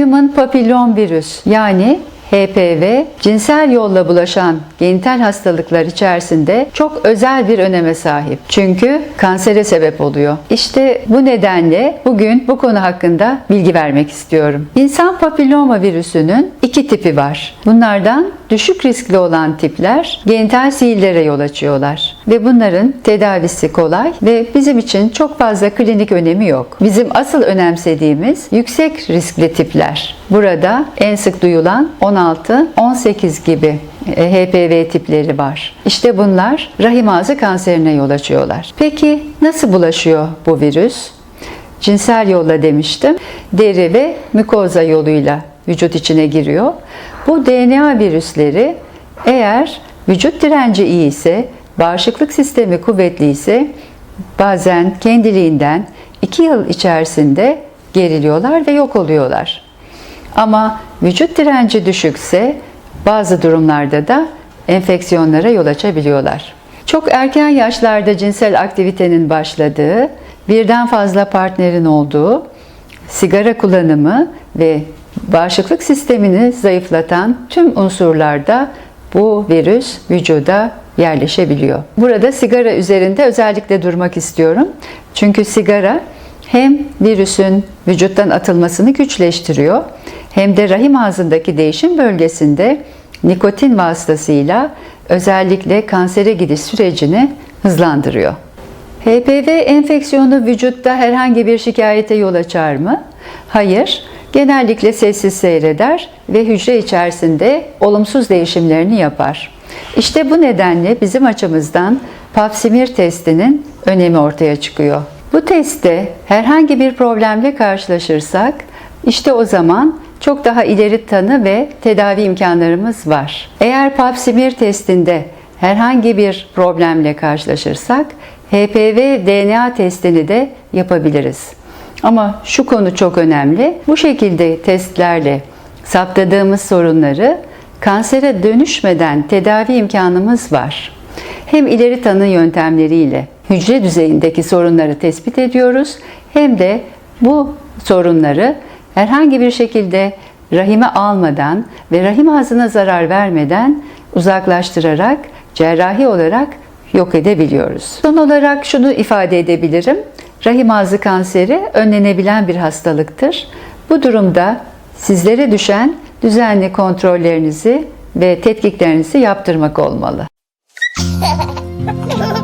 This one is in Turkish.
Human Papillon Virüs yani HPV cinsel yolla bulaşan genital hastalıklar içerisinde çok özel bir öneme sahip. Çünkü kansere sebep oluyor. İşte bu nedenle bugün bu konu hakkında bilgi vermek istiyorum. İnsan papilloma virüsünün iki tipi var. Bunlardan düşük riskli olan tipler genital sihirlere yol açıyorlar ve bunların tedavisi kolay ve bizim için çok fazla klinik önemi yok. Bizim asıl önemsediğimiz yüksek riskli tipler. Burada en sık duyulan 16, 18 gibi e, HPV tipleri var. İşte bunlar rahim ağzı kanserine yol açıyorlar. Peki nasıl bulaşıyor bu virüs? Cinsel yolla demiştim. Deri ve mükoza yoluyla vücut içine giriyor. Bu DNA virüsleri eğer vücut direnci iyi ise, bağışıklık sistemi kuvvetli ise bazen kendiliğinden 2 yıl içerisinde geriliyorlar ve yok oluyorlar. Ama vücut direnci düşükse bazı durumlarda da enfeksiyonlara yol açabiliyorlar. Çok erken yaşlarda cinsel aktivitenin başladığı, birden fazla partnerin olduğu, sigara kullanımı ve bağışıklık sistemini zayıflatan tüm unsurlarda bu virüs vücuda yerleşebiliyor. Burada sigara üzerinde özellikle durmak istiyorum. Çünkü sigara hem virüsün vücuttan atılmasını güçleştiriyor hem de rahim ağzındaki değişim bölgesinde nikotin vasıtasıyla özellikle kansere gidiş sürecini hızlandırıyor. HPV enfeksiyonu vücutta herhangi bir şikayete yol açar mı? Hayır. Genellikle sessiz seyreder ve hücre içerisinde olumsuz değişimlerini yapar. İşte bu nedenle bizim açımızdan pap smear testinin önemi ortaya çıkıyor. Bu testte herhangi bir problemle karşılaşırsak işte o zaman çok daha ileri tanı ve tedavi imkanlarımız var. Eğer pap smear testinde herhangi bir problemle karşılaşırsak HPV DNA testini de yapabiliriz. Ama şu konu çok önemli. Bu şekilde testlerle saptadığımız sorunları kansere dönüşmeden tedavi imkanımız var. Hem ileri tanı yöntemleriyle hücre düzeyindeki sorunları tespit ediyoruz hem de bu sorunları herhangi bir şekilde rahime almadan ve rahim ağzına zarar vermeden uzaklaştırarak cerrahi olarak yok edebiliyoruz. Son olarak şunu ifade edebilirim. Rahim ağzı kanseri önlenebilen bir hastalıktır. Bu durumda sizlere düşen düzenli kontrollerinizi ve tetkiklerinizi yaptırmak olmalı.